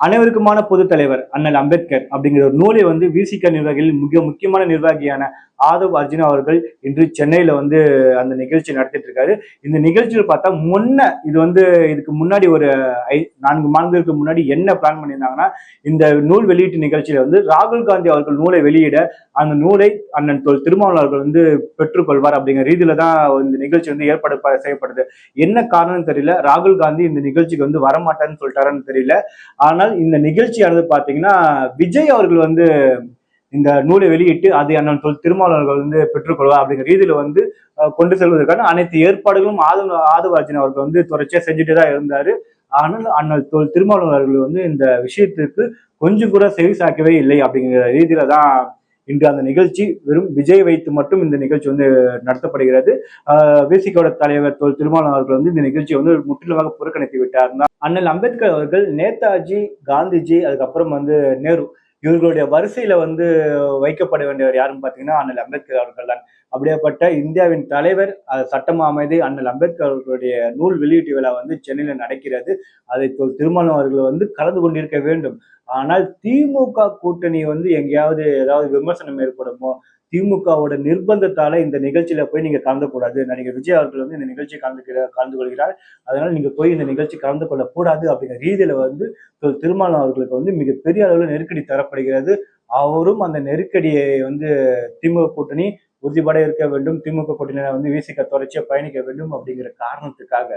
அனைவருக்குமான பொது தலைவர் அண்ணல் அம்பேத்கர் அப்படிங்கிற ஒரு நூலை வந்து விசிக நிர்வாகிகள் மிக முக்கியமான நிர்வாகியான ஆதவ் அர்ஜுனா அவர்கள் இன்று சென்னையில வந்து அந்த நிகழ்ச்சி நடத்திட்டு இருக்காரு. இந்த நிகழ்ச்சியில் பார்த்தா முன்ன இது வந்து இதுக்கு முன்னாடி ஒரு ஐ நான்கு மாதங்களுக்கு முன்னாடி என்ன பிளான் பண்ணியிருந்தாங்கன்னா இந்த நூல் வெளியீட்டு நிகழ்ச்சியில வந்து ராகுல் காந்தி அவர்கள் நூலை வெளியிட அந்த நூலை அண்ணன் தொல் திருமாவளவர்கள் வந்து பெற்றுக்கொள்வார் அப்படிங்கிற ரீதியில தான் இந்த நிகழ்ச்சி வந்து ஏற்பாடு ப- செய்யப்படுது. என்ன காரணம்னு தெரியல. ராகுல் காந்தி இந்த நிகழ்ச்சிக்கு வந்து வரமாட்டான்னு சொல்லிட்டாரான்னு தெரியல. ஆனால் இந்த நிகழ்ச்சியானது பாத்தீங்கன்னா விஜய் அவர்கள் வந்து இந்த நூலை வெளியிட்டு அதை அண்ணன் சொல் திருமாவளவர்கள் வந்து பெற்றுக்கொள்வா அப்படிங்கிற ரீதியில வந்து கொண்டு செல்வதற்கான அனைத்து ஏற்பாடுகளும் ஆதவ ஆதவராஜன் அவர்கள் வந்து தொடர்ச்சியா செஞ்சுட்டு தான் இருந்தாரு. ஆனால் அண்ணல் தொல் திருமாவளவன் வந்து இந்த விஷயத்திற்கு கொஞ்சம் கூட செவி சாக்கவே இல்லை அப்படிங்கிற ரீதியில தான் இன்று அந்த நிகழ்ச்சி வெறும் விஜய் வைத்து மட்டும் இந்த நிகழ்ச்சி வந்து நடத்தப்படுகிறது. விசிகோட தலைவர் தொல் திருமாவளவன் அவர்கள் வந்து இந்த நிகழ்ச்சியை வந்து முற்றிலுமாக புறக்கணித்து விட்டார் அண்ணல் அம்பேத்கர் அவர்கள் நேதாஜி காந்திஜி அதுக்கப்புறம் வந்து நேரு. இவர்களுடைய வரிசையில வந்து வைக்கப்பட வேண்டியவர் யாருன்னு பார்த்தீங்கன்னா அண்ணல் அம்பேத்கர் அவர்கள் தான். அப்படியேப்பட்ட இந்தியாவின் தலைவர் அஹ், சட்டமா அமைதி அண்ணல் அம்பேத்கர் அவர்களுடைய நூல் வெளியீட்டு விழா வந்து சென்னையில் நடக்கிறது. அதை தொல் அவர்கள் வந்து கலந்து கொண்டிருக்க வேண்டும். ஆனால் திமுக கூட்டணி வந்து எங்கேயாவது ஏதாவது விமர்சனம் ஏற்படுமோ திமுகவோட நிர்பந்தத்தால இந்த நிகழ்ச்சியில போய் நீங்க கலந்து கூடாது நடிகர் விஜய் அவர்கள் வந்து இந்த நிகழ்ச்சி கலந்துக்கிற கலந்து கொள்கிறார். அதனால நீங்க போய் இந்த நிகழ்ச்சி கலந்து கொள்ளக்கூடாது அப்படிங்கிற ரீதியில வந்து திரு திருமாவளவன் அவர்களுக்கு வந்து மிகப்பெரிய அளவில் நெருக்கடி தரப்படுகிறது. அவரும் அந்த நெருக்கடியை வந்து திமுக கூட்டணி உறுதிபட இருக்க வேண்டும். திமுக கூட்டணியில வந்து விசிக தொடர்ச்சியா பயணிக்க வேண்டும் அப்படிங்கிற காரணத்துக்காக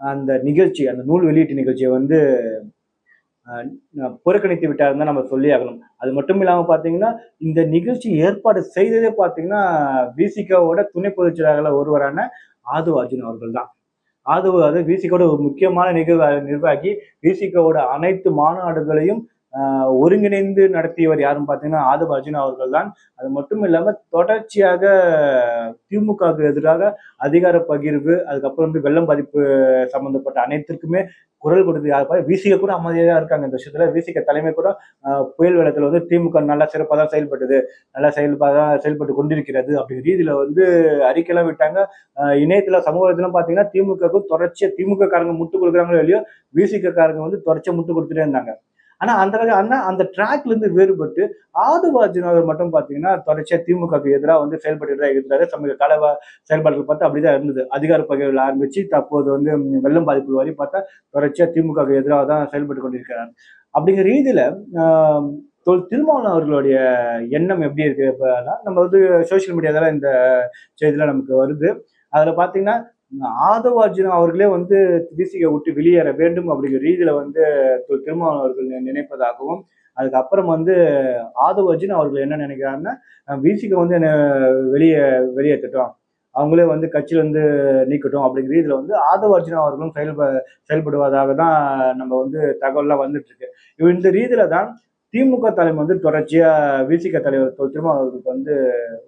அந்த நிகழ்ச்சி அந்த நூல் வெளியீட்டு நிகழ்ச்சியை வந்து புறக்கணித்து விட்டாருன்னு தான் நம்ம சொல்லி ஆகணும். அது மட்டும் இல்லாமல் பார்த்தீங்கன்னா இந்த நிகழ்ச்சி ஏற்பாடு செய்ததே பார்த்தீங்கன்னா விசிகாவோட துணை பொதுச் செயலாளர் ஒருவரான ஆது அர்ஜுன் அவர்கள் தான். ஆது அது விசிகோட ஒரு முக்கியமான நிகழ்வு நிர்வாகி விசிகோட அனைத்து மாநாடுகளையும் ஒருங்கிணைந்து நடத்தியவர் யாருன்னு பார்த்தீங்கன்னா ஆதவ அர்ஜுன் அவர்கள் தான் அது மட்டும் இல்லாமல் தொடர்ச்சியாக திமுகவுக்கு எதிராக அதிகார பகிர்வு அதுக்கப்புறம் வந்து வெள்ளம் பாதிப்பு சம்பந்தப்பட்ட அனைத்திற்குமே குரல் கொடுத்து யார் விசிக கூட அமைதியாக தான் இருக்காங்க. இந்த விஷயத்துல விசிக தலைமை கூட புயல் வெள்ளத்துல வந்து திமுக நல்லா சிறப்பாக தான் செயல்பட்டது. நல்லா செயல்பாக செயல்பட்டு கொண்டிருக்கிறது அப்படிங்கிற ரீதியில் வந்து அறிக்கையெல்லாம் விட்டாங்க. இணையத்தில் இணையத்துல சமூகத்திலும் பாத்தீங்கன்னா திமுகவுக்கு தொடர்ச்சியாக திமுக காரங்க முட்டு கொடுக்குறாங்களோ இல்லையோ விசிக காரங்க வந்து தொடர்ச்சியாக முட்டு கொடுத்துட்டே இருந்தாங்க. ஆனா அந்த வகை அண்ணா அந்த ட்ராக்ல இருந்து வேறுபட்டு ஆதுவாஜினவர் மட்டும் பாத்தீங்கன்னா தொடர்ச்சியா திமுகவுக்கு எதிராக வந்து செயல்பட்டு தான் இருந்தாரு. சமீப கால செயல்பாடுகள் பார்த்தா அப்படிதான் இருந்தது. அதிகார பகிர்வில் ஆரம்பிச்சு தற்போது வந்து வெள்ளம் பாதிப்பு வரை பார்த்தா தொடர்ச்சியா திமுகவுக்கு எதிராக தான் செயல்பட்டு கொண்டிருக்கிறார். அப்படிங்கிற ரீதியில தொல் திருமாவளவன் அவர்களுடைய எண்ணம் எப்படி இருக்கு நம்ம வந்து சோசியல் மீடியால இந்த செய்திலாம் நமக்கு வருது. அதுல பாத்தீங்கன்னா ஆதவ அர்ஜுனா அவர்களே வந்து விசிக விட்டு வெளியேற வேண்டும் அப்படிங்கிற ரீதியில வந்து தொல் திருமாவளவன் அவர்கள் நினைப்பதாகவும் அதுக்கப்புறம் வந்து ஆதவ அர்ஜுன் அவர்கள் என்ன நினைக்கிறாங்கன்னா விசிகை வந்து என்ன வெளியே வெளியேற்றட்டும். அவங்களே வந்து கட்சியிலேருந்து நீக்கட்டும் அப்படிங்கிற ரீதியில் வந்து ஆதவ அர்ஜுனா அவர்களும் செயல்ப செயல்படுவதாக தான் நம்ம வந்து தகவல்லாம் வந்துட்டு இருக்கு இந்த ரீதியில தான் திமுக தலைமை வந்து தொடர்ச்சியாக விசிக தலைவர் தொல் அவர்களுக்கு வந்து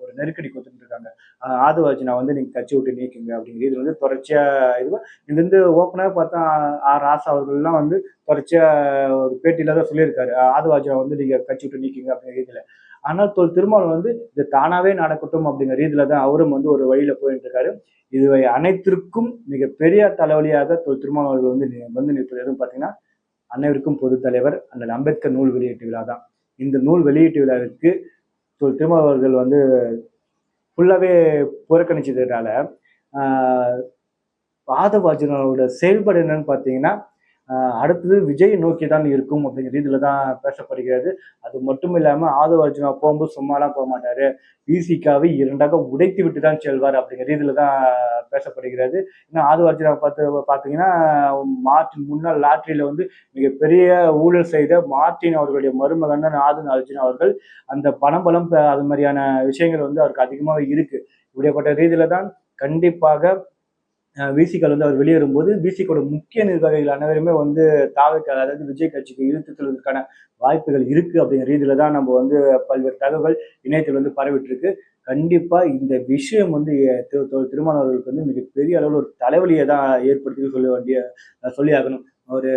ஒரு நெருக்கடி கொடுத்துட்டு இருக்காங்க. ஆஹ் வந்து நீங்க கட்சி விட்டு நீக்குங்க அப்படிங்கிற இது வந்து தொடர்ச்சியா இதுவாக இது வந்து ஓப்பனாக பார்த்தா ஆர் ராசா அவர்கள்லாம் வந்து தொடர்ச்சியா ஒரு பேட்டியில தான் சொல்லியிருக்காரு. ஆஹ் வந்து நீங்க கட்சி விட்டு நீக்கிங்க அப்படிங்கிற ரீதியில ஆனால் தொல் திருமாவளவன் வந்து இது தானாவே நடக்கட்டும் அப்படிங்கிற ரீதியில தான் அவரும் வந்து ஒரு வழியில போயிட்டு இருக்காரு. இதுவை அனைத்திற்கும் மிகப்பெரிய தலைவலியாக தொல் திருமாவளவன் அவர்கள் வந்து வந்து நிற்பது எதுவும் பார்த்தீங்கன்னா அனைவருக்கும் பொது தலைவர் அண்ணல் அம்பேத்கர் நூல் வெளியீட்டு விழா தான் இந்த நூல் வெளியீட்டு விழாவிற்கு தொல் திருமாவளவன் அவர்கள் வந்து ஃபுல்லாகவே புறக்கணிச்சதுனால ஆஹ் செயல்பாடு என்னன்னு பார்த்தீங்கன்னா அடுத்தது விஜய் நோக்கி தான் இருக்கும் அப்படிங்கிற ரீதியில தான் பேசப்படுகிறது. அது மட்டும் இல்லாம ஆதவார்ஜுனா போகும்போது சும்மாலாம் போக மாட்டாரு. ஈசிக்காவை இரண்டாக உடைத்து விட்டு தான் செல்வார் அப்படிங்கிற ரீதியில தான் பேசப்படுகிறது ஏன்னா ஆதவார்ஜுனா பார்த்து பார்த்தீங்கன்னா மார்டின் முன்னாள் லாட்ரியில வந்து மிகப்பெரிய ஊழல் செய்த மார்டின் அவர்களுடைய மருமகன் ஆதன் அர்ஜுனா அவர்கள் அந்த பணம் ப- அது மாதிரியான விஷயங்கள் வந்து அவருக்கு அதிகமாக இருக்கு. இப்படிப்பட்ட ரீதியில தான் கண்டிப்பாக விசிகள் வந்து அவர் வெளியேறும்போது விசிக்கோட முக்கிய நிர்வாகிகள் அனைவருமே வந்து தாவைக்கு அதாவது விஜய் கட்சிக்கு இழுத்து செல்வதற்கான வாய்ப்புகள் இருக்கு அப்படிங்கிற ரீதியில தான் நம்ம வந்து பல்வேறு தகவல்கள் இணையத்தில் வந்து பரவிட்டு இருக்கு கண்டிப்பா இந்த விஷயம் வந்து திரு- திருமாவளவர்களுக்கு வந்து மிகப்பெரிய அளவில் ஒரு தலைவலியை தான் ஏற்படுத்தி சொல்ல வேண்டிய சொல்லி ஆகணும் ஒரு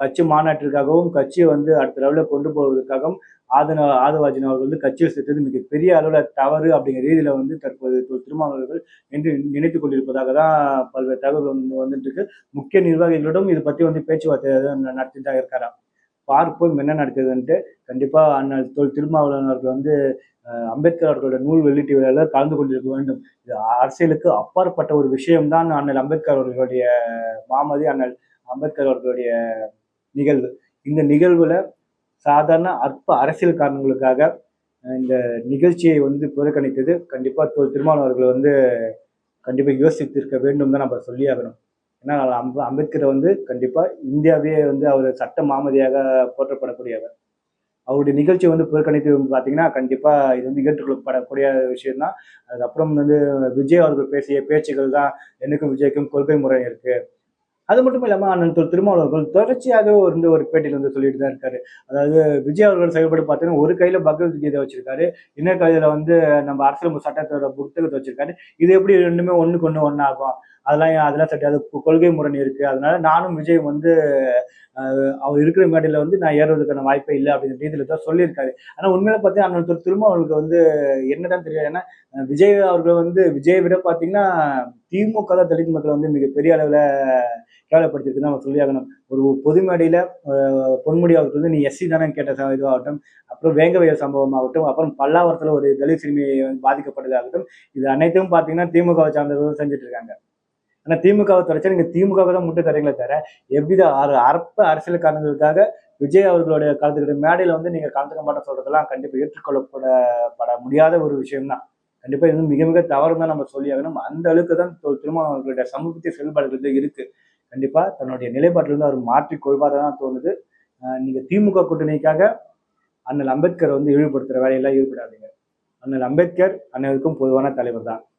கட்சி மாநாட்டிற்காகவும் கட்சியை வந்து அடுத்த லெவலில் கொண்டு போவதற்காகவும் ஆதன ஆதவாஜன் அவர்கள் வந்து கட்சியில் சேர்த்தது மிகப்பெரிய அளவில் தவறு அப்படிங்கிற ரீதியில் வந்து தற்போது திரு திருமாவளவர்கள் என்று நினைத்து கொண்டிருப்பதாக தான் பல்வேறு தகவல்கள் வந்து வந்துட்டு இருக்கு முக்கிய நிர்வாகிகளிடம் இது பற்றி வந்து பேச்சுவார்த்தை ந- நடத்திட்டு இருக்காராம் பார்ப்போம் என்ன நடக்குதுன்ட்டு. கண்டிப்பாக அண்ணல் தொல் திருமாவளவன் அவர்கள் வந்து அம்பேத்கர் அவர்களோட நூல் வெளியீட்டு விழாவில் கலந்து கொண்டிருக்க வேண்டும். இது அரசியலுக்கு அப்பாற்பட்ட ஒரு விஷயம்தான் அண்ணல் அம்பேத்கர் அவர்களுடைய மாமதி அண்ணல் அம்பேத்கர் அவர்களுடைய நிகழ்வு. இந்த நிகழ்வுல சாதாரண அற்ப அரசியல் காரணங்களுக்காக இந்த நிகழ்ச்சியை வந்து புறக்கணித்தது கண்டிப்பா தோல் திருமாவளவன் அவர்கள் வந்து கண்டிப்பா யோசித்திருக்க வேண்டும் தான் நம்ம சொல்லி ஆகணும். ஏன்னா அம்ப அம்பேத்கரை வந்து கண்டிப்பா இந்தியாவே வந்து அவர் சட்ட மாமதியாக போற்றப்படக்கூடியவர். அவருடைய நிகழ்ச்சி வந்து புறக்கணித்து பார்த்தீங்கன்னா கண்டிப்பா இது வந்து ஏற்றுக்கொள்ளப்படக்கூடிய விஷயம் தான் அதுக்கப்புறம் வந்து விஜய் அவர்கள் பேசிய பேச்சுகள் தான் எனக்கும் விஜய்க்கும் கொள்கை முறை இருக்குது அது மட்டும் இல்லாமல் அண்ணன் திரு திருமாவளவர்கள் தொடர்ச்சியாக வந்து ஒரு பேட்டியில் வந்து சொல்லிட்டு தான் இருக்காரு. அதாவது விஜய் அவர்கள் செயல்பட்டு பார்த்தீங்கன்னா ஒரு கையில பகவத்கீதை வச்சிருக்காரு. இன்னொரு கையில் வந்து நம்ம அரசியல் சட்டத்தோட புத்தகத்தை வச்சிருக்காரு. இது எப்படி ரெண்டுமே ஒண்ணுக்கு ஒண்ணு ஒன்றாகும் அதெல்லாம் அதெல்லாம் சரி அது கொள்கை முரண் இருக்கு. அதனால நானும் விஜய் வந்து அவர் இருக்கிற மேடையில வந்து நான் ஏறுவதற்கான வாய்ப்பே இல்லை அப்படிங்கிற ரீதியில தான் சொல்லியிருக்காரு. ஆனா உண்மையில பார்த்தீங்கன்னா அண்ணன் திரும்ப அவங்களுக்கு வந்து என்னதான் தெரியாது. ஏன்னா விஜய் அவர்கள் வந்து விஜயை விட பார்த்தீங்கன்னா திமுக தான் தலித் மக்களை வந்து மிகப்பெரிய அளவுல கேவலப்படுத்திருக்கு நம்ம சொல்லியாகணும். ஒரு பொது மேடையில பொன்முடி அவர்கள் வந்து நீ எஸ்சி தானே கேட்ட ச- இதுவாகட்டும் அப்புறம் வேங்கவயல் சம்பவம் ஆகட்டும் அப்புறம் பல்லாவரத்துல ஒரு தலித் சிறுமி பாதிக்கப்பட்டதாகட்டும் இது அனைத்தும் பார்த்தீங்கன்னா திமுகவை சார்ந்தவர்கள் செஞ்சுட்டு இருக்காங்க. ஆனா திமுகவை தொடச்சா நீங்க திமுகவை தான் முட்டு தரீங்களே தவிர எவ்வித அர அற்ப அரசியல் காரணங்களுக்காக விஜய் அவர்களுடைய கலந்துக்கிட்ட மேடையில வந்து நீங்க கலந்துக்க மாட்டேன் சொல்றதெல்லாம் கண்டிப்பா ஏற்றுக்கொள்ளப்படப்பட முடியாத ஒரு விஷயம் தான் கண்டிப்பா இது வந்து மிக மிக தவறு தான் நம்ம சொல்லி ஆகணும் அந்த அளவுக்கு தான் திருமணம் அவர்களுடைய சமூகத்திய செயல்பாடுகள் வந்து இருக்கு. கண்டிப்பா தன்னுடைய நிலைப்பாட்டிலிருந்து அவர் மாற்றி கொள்வாதான் தான் தோணுது. நீங்கள் நீங்க திமுக கூட்டணிக்காக அண்ணல் அம்பேத்கர் வந்து இழிவுபடுத்துற வேலையெல்லாம் ஈடுபடாதீங்க. அண்ணல் அம்பேத்கர் அனைவருக்கும் பொதுவான தலைவர் தான்.